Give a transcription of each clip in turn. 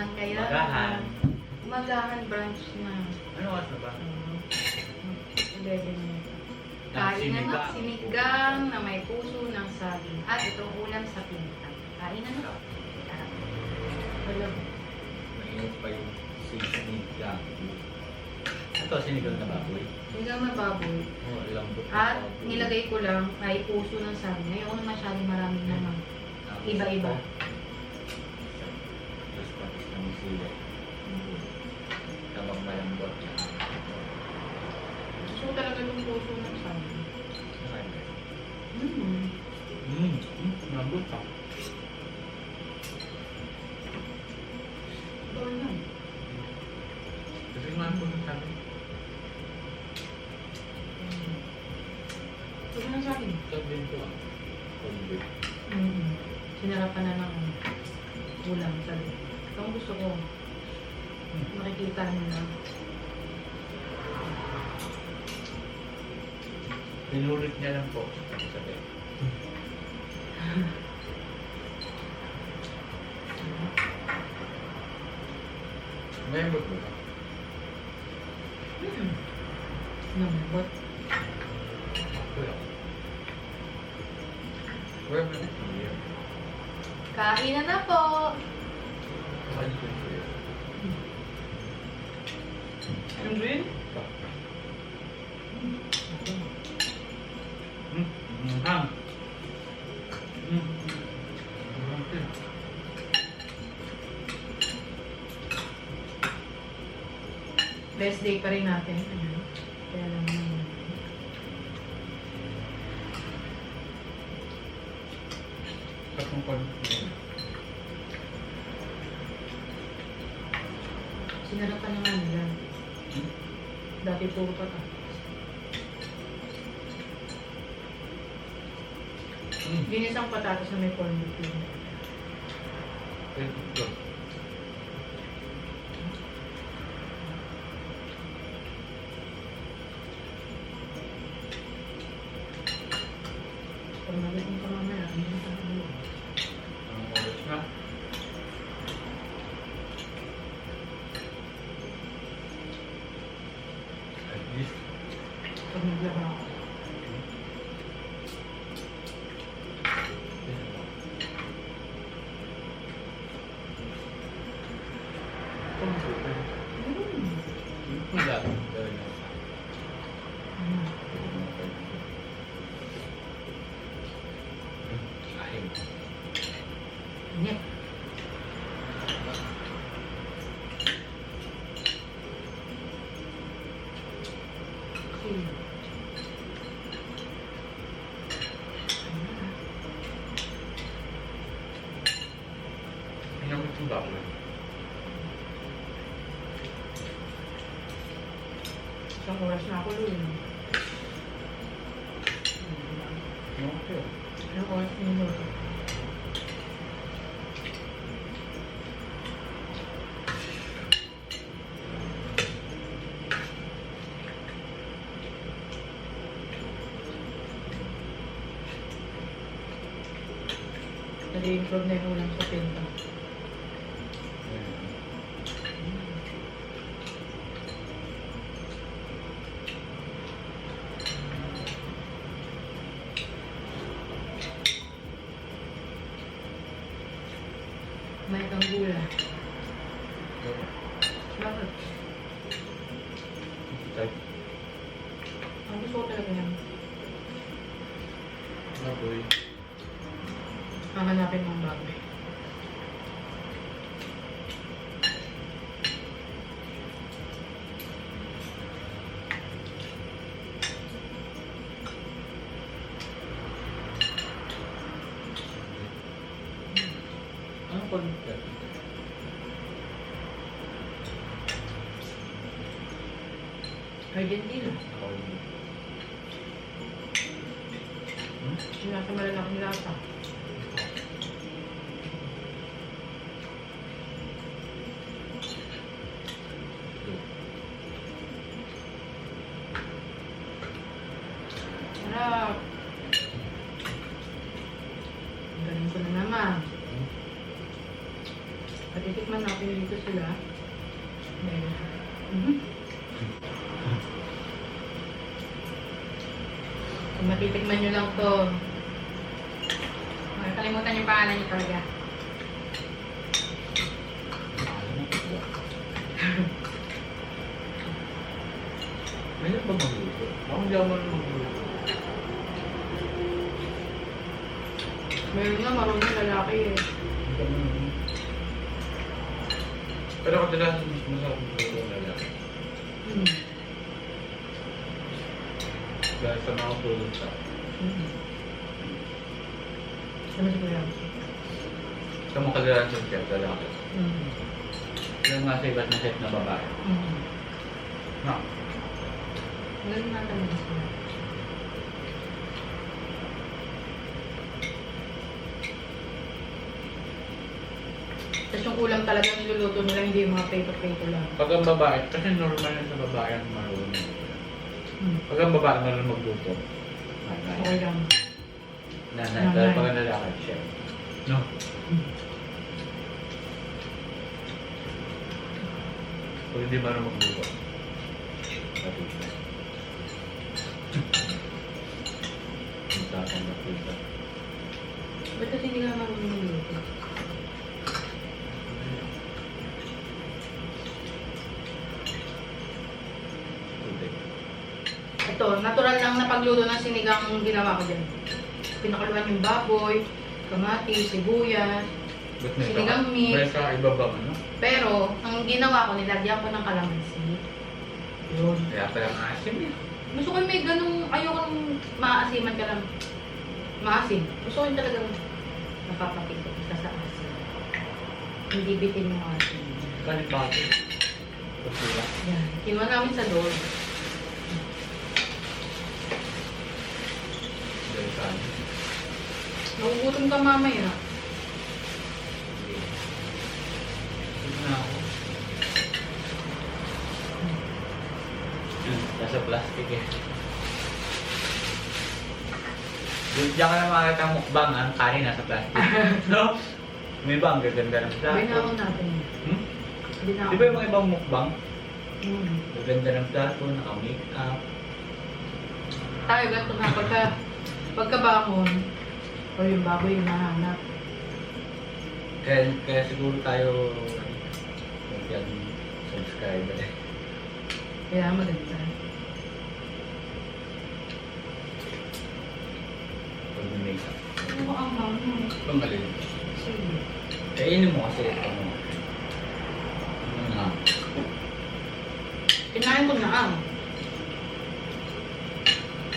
naman. Gutom na naman kayo. Magahan. Magahan brunch na. Ano oras na ba? Uh, 11 na. Ah, Kain na na, sinigang. na may puso ng saging. At itong ulam sa pinta. Kain na. Tara. Wala. Mainit pa yung sinigang. Ito, sinigang na baboy. Sinigang na baboy. Oh, lambot. At nilagay ko lang ay puso ng saging. Ngayon na masyadong maraming naman. Tapos Iba-iba. Sila. Tamang malambot. Gusto ko talaga yung puso ng saging. Mm. Lambot pa. Ito na. Kasi nga po ng sabi. Puso ng saging. Sabi ko. Sabi. Mm. Sinarapan na ng ulam. Sabi. Ito ang gusto ko. Makikita nila. Pinulit niya lang po. Sabi. May ambot mo ba? Mm. Nambot. Wala. Where am I? Here. Kain na na po! Kain ko here. Ang green? Hmm. Hang. Hmm. Okay. Best day pa rin natin. Ano? Kaya lang naman kon. Sinarapan naman nila. Hmm? Dati puro pata. Hmm. Ginisang patatas na may corned beef. Ito. Pag Okay. Tingnan mo itong baboy. Isang oras na ako doon. Okay. Ilang oras na yun. Nag-improve na yung ulam sa pinta. May kang gula. Bakit? Ka? Argentina. Hmm? Yung nasa malalaking lata. Sarap. Titikman natin dito sila. Ayan. Mhm. Kung matitikman nyo lang to. Kalimutan yung pangalan niyo talaga. Mayroon ba magluto? Ako hindi ako marunong magluto. Meron nga marunong lalaki eh. Pero kadalasan mas masarap magluto ng lalaki. Hmm. Dahil sa mga produkta. Hmm. Ano si Kuya? Sa mga kadalasan chef, lalaki. Hmm. Yung nasa iba't na chef na babae. Hmm. Na, Ganun natin ang Tapos yung ulam talaga niluluto nila, hindi yung mga prito-prito lang. pag ang babae, kasi normal na sa babae ang marunong. Hmm. Pag ang babae marunong magluto, Okay lang. nanay. Nanay. Dahil pag ang lalaki, chef. No? Hmm. Pag hindi marunong magluto. Patuto. Ang tatang na pizza. Ba't kasi hindi ka marunong niluluto? Ito, natural lang na pagluto ng sinigang ang ginawa ko dyan. Pinakaluan yung baboy, kamatis, sibuyas. May Sinigang ka- meat. May sa iba bang ano? Pero, ang ginawa ko, nilagyan ko ng kalamansi. Yun. Kaya pala ang asim eh. Gusto ko may ganung, ayoko nung maasiman ka lang. Maasim. Gusto ko yung talagang napapatikot ka sa asim. Hindi bitin yung asim. Kalipati. Kasula. Yan. Kinuha namin sa door. Ano. Nagugutom ka mamaya. Na ako. Nasa plastic eh. Yun, diyan ka na makakita ang mukbang, ang kanin nasa plastic. no? May iba, ang gaganda ng plato. Binaon natin. Hmm? Binaon. Di ba yung mga ibang mukbang? Hmm. Gaganda ng plato, naka-make up. Tayo ganito na pagka, pagkabangon, o yung baboy yung nahanap. Kaya, kaya siguro tayo yung subscriber eh. Kaya maganda. Pag may up. Ano ang mama? Pangalin. Sige. Kainin mo kasi ito mo. Ano nga? Kinain ko na ang.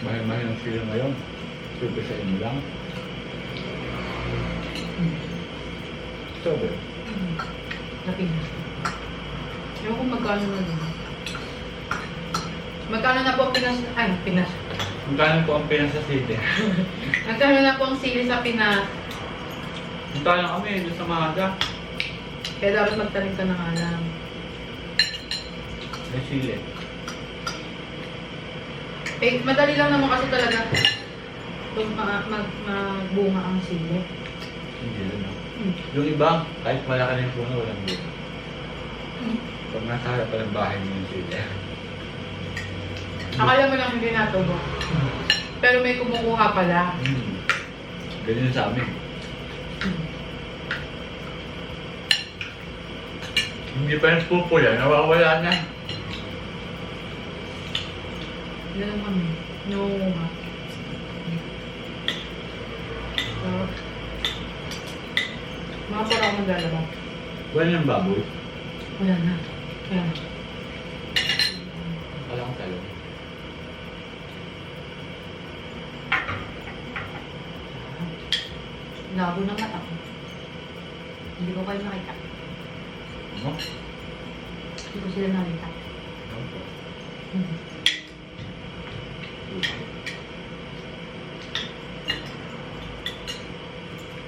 Mahal-mahal ang sila ngayon. Super sa inyo lang. Sober. Hmm. Sa Pinas. Ewan ko magkano na din. Magkano na po ang Pinas? Ay, Pinas. Magkano po ang Pinas sa city? Magkano na po ang sili sa Pinas? Magkano kami doon sa Mahada? Kaya dapat magtanim ka ng alam. May sili. Eh, madali lang naman kasi talaga kung ma mag magbunga ang sili. Hindi rin ako. Hmm. Yung iba, kahit malaki na yung puno, walang buo. Hmm. Pag nasa harap pa ng bahay mo yung sili. Akala mo lang hindi natubo. Pero may kumukuha pala. Hmm. Ganyan sa amin. Hmm. Hindi pa yung pupula, nawawala na. Yan naman. Nangunguha. So, mga para ako maglalaba. Wala ng baboy. Wala na. Kaya na. Wala akong talong. Labo ng mata ko. Hindi ko kayo nakita. Ano? Hindi ko sila nakita. Ano po? Hmm.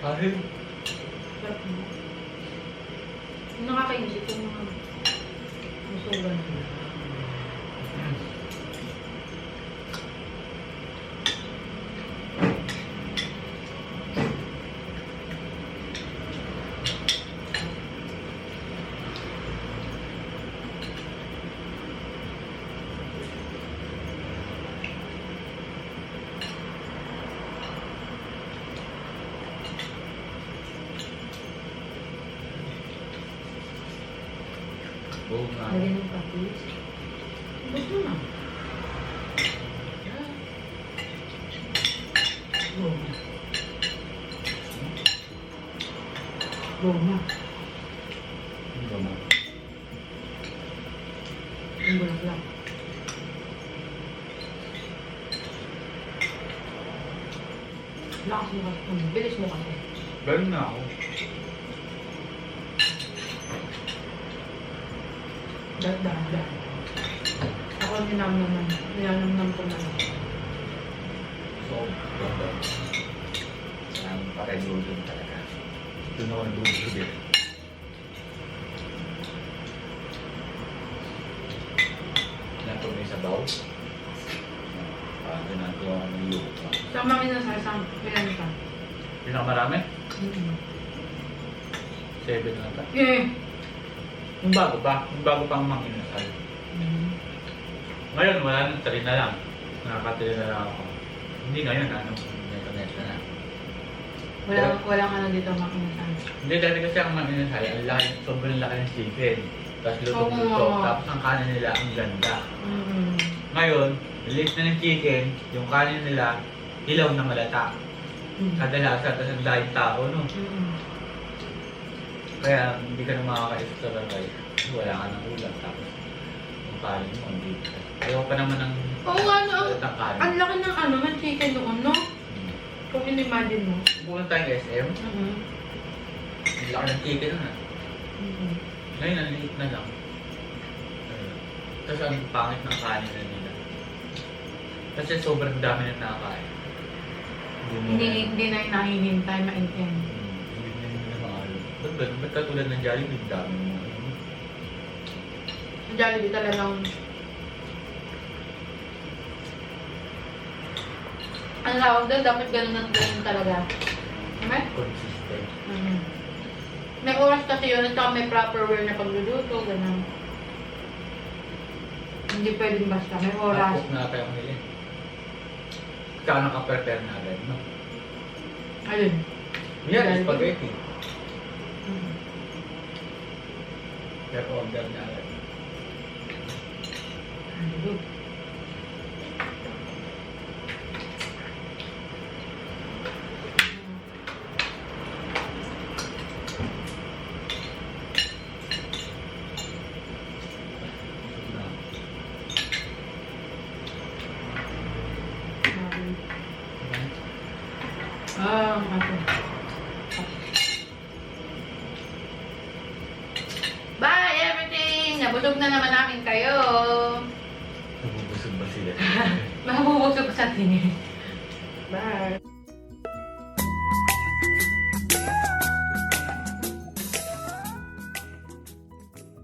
Kahit Sarap mo. Yung nakakainis itong mga musugan. Lagyan ng patis. Gusto na. Goma. Goma. Ang gamo. Yung bulaklak. Lakas mo kasi. Bilis mo kasi. Ganun na ako. Dahan-dahan. dahan. Ako ninamnaman. Ninamnaman ko na. So, ganda. Ang pakilutin talaga. Doon ako nag-uusog eh. Nato may sabaw. Ah, ginagawa ko ng lupa. Sama kami na sa isang pinanita. Pinakamarami? Mm-hmm. Seven na ata. Eh. Yung bago pa, yung bago pang mang inasal. Ngayon, wala nang tali na lang. Nakakatali na lang ako. Hindi ngayon, ano, neto-neto na. Walang, walang ano dito makinasal. Hindi, dati kasi ang mang inasal, ang laki, sobrang laki ng chicken. Tapos lutong-luto, tapos ang kanin nila, ang ganda. Mm-hmm. Ngayon, lilit na ng chicken, yung kanin nila, hilaw na malata. Kadalasan, tapos ang tao, no? Mm-hmm. Kaya hindi ka na makakaisip sa bagay. Wala ka ng ulam, tapos yung kanin mo, hindi. Ayaw pa naman ng Oo nga, no. ang-. Ang laki ng ano, ng chicken doon, no? Hmm. Kung in-imagine mo. Pumunta tayong SM, Mm-hmm. ang laki ng chicken nun ah. Mm-hmm. Ngayon, ang liit na lang. Ayun. Tapos ang pangit ng kanin na nila. Kasi sobrang dami na nakakain. Hindi, hindi na yung nahihintay, maalo. Ba't ba? Ba't katulad ng Jollibee, dami mo. Ang Jollibee talagang... Ang tawag doon, dapat ganun at ganun talaga. Diba? Consistent. Mhm. May oras kasi yun at saka may proper way na pagluluto, ganun. Hindi pwedeng basta, may oras. Tapos na tayo nila. Tsaka naka-prepare na agad, no? Ayun. Yan, spaghetti. Mhm. Pero order na agad. Ayun. Na. Ah, ako. Na naman namin kayo. Nabubusog ba sila? Mabubusog sa tingin. Bye.